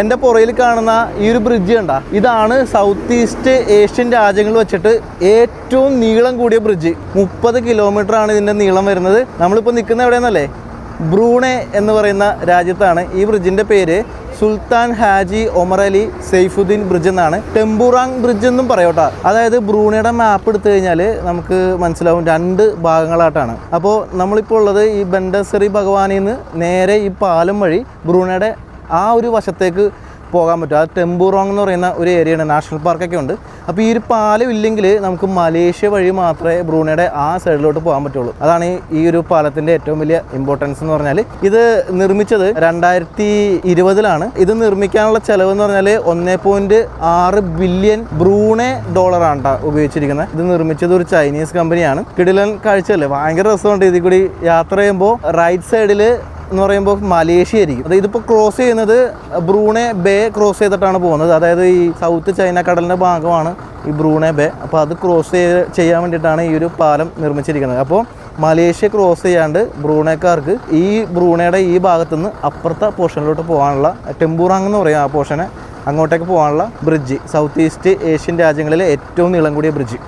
എന്റെ പുറയിൽ കാണുന്ന ഈ ഒരു ബ്രിഡ്ജ് കണ്ട ഇതാണ് സൗത്ത് ഈസ്റ്റ് ഏഷ്യൻ രാജ്യങ്ങൾ വെച്ചിട്ട് ഏറ്റവും നീളം കൂടിയ ബ്രിഡ്ജ് മുപ്പത് കിലോമീറ്റർ ആണ് ഇതിന്റെ നീളം വരുന്നത്. നമ്മളിപ്പോൾ നിൽക്കുന്ന എവിടെയെന്നല്ലേ? ബ്രൂണെ എന്ന് പറയുന്ന രാജ്യത്താണ്. ഈ ബ്രിഡ്ജിന്റെ പേര് Sultan Haji Omar Ali Saifuddien bridge എന്നാണ്. ടെമ്പുറാങ് ബ്രിഡ്ജ് എന്നും പറയോട്ടാ അതായത് ബ്രൂണയുടെ മാപ്പ് എടുത്തു കഴിഞ്ഞാൽ നമുക്ക് മനസ്സിലാവും രണ്ട് ഭാഗങ്ങളായിട്ടാണ്. അപ്പോൾ നമ്മളിപ്പോൾ ഉള്ളത് ഈ ബൻഡസറി ഭഗവാനിൽ നിന്ന് നേരെ ഈ പാലം വഴി ബ്രൂണയുടെ ആ ഒരു വശത്തേക്ക് പോകാൻ പറ്റും. അത് ടെമ്പുറോങ് എന്ന് പറയുന്ന ഒരു ഏരിയയാണ് നാഷണൽ പാർക്കൊക്കെ ഉണ്ട്. അപ്പോൾ ഈ ഒരു പാലം ഇല്ലെങ്കിൽ നമുക്ക് മലേഷ്യ വഴി മാത്രമേ ബ്രൂണയുടെ ആ സൈഡിലോട്ട് പോകാൻ പറ്റുള്ളൂ. അതാണ് ഈ- ഒരു പാലത്തിന്റെ ഏറ്റവും വലിയ ഇമ്പോർട്ടൻസ് എന്ന് പറഞ്ഞാൽ ഇത് നിർമ്മിച്ചത് രണ്ടായിരത്തി ഇരുപതിലാണ് ഇത് നിർമ്മിക്കാനുള്ള ചെലവ് എന്ന് പറഞ്ഞാൽ ഒന്നേ പോയിന്റ് ആറ് ബില്യൺ ബ്രൂണെ ഡോളറാണ് ട്ടോ ഉപയോഗിച്ചിരിക്കുന്നത്. ഇത് നിർമ്മിച്ചത് ഒരു ചൈനീസ് കമ്പനിയാണ് കിടിലൻ കാഴ്ചയല്ലേ? ഭയങ്കര രസമുണ്ട് ഇതിൽ കൂടി യാത്ര ചെയ്യുമ്പോൾ റൈറ്റ് സൈഡിൽ എന്ന് പറയുമ്പോൾ മലേഷ്യ ആയിരിക്കും അത് ഇതിപ്പോൾ ക്രോസ് ചെയ്യുന്നത് ബ്രൂണെ ബേ ക്രോസ് ചെയ്തിട്ടാണ് പോകുന്നത്. അതായത് ഈ സൗത്ത് ചൈന കടലിന്റെ ഭാഗമാണ് ഈ ബ്രൂണെ ബേ. അപ്പോൾ അത് ക്രോസ് ചെയ്യാൻ വേണ്ടിയിട്ടാണ് ഈ ഒരു പാലം നിർമ്മിച്ചിരിക്കുന്നത്. അപ്പോൾ മലേഷ്യ ക്രോസ് ചെയ്യാണ്ട് ബ്രൂണേക്കാർക്ക് ഈ ബ്രൂണയുടെ ഈ ഭാഗത്തുനിന്ന് അപ്പുറത്തെ പോർഷനിലോട്ട് പോകാനുള്ള ടെമ്പൂറാങ് എന്ന് പറയും ആ പോർഷനെ അങ്ങോട്ടേക്ക് പോകാനുള്ള ബ്രിഡ്ജ് സൗത്ത് ഈസ്റ്റ് ഏഷ്യൻ രാജ്യങ്ങളിലെ ഏറ്റവും നീളം കൂടിയ ബ്രിഡ്ജ്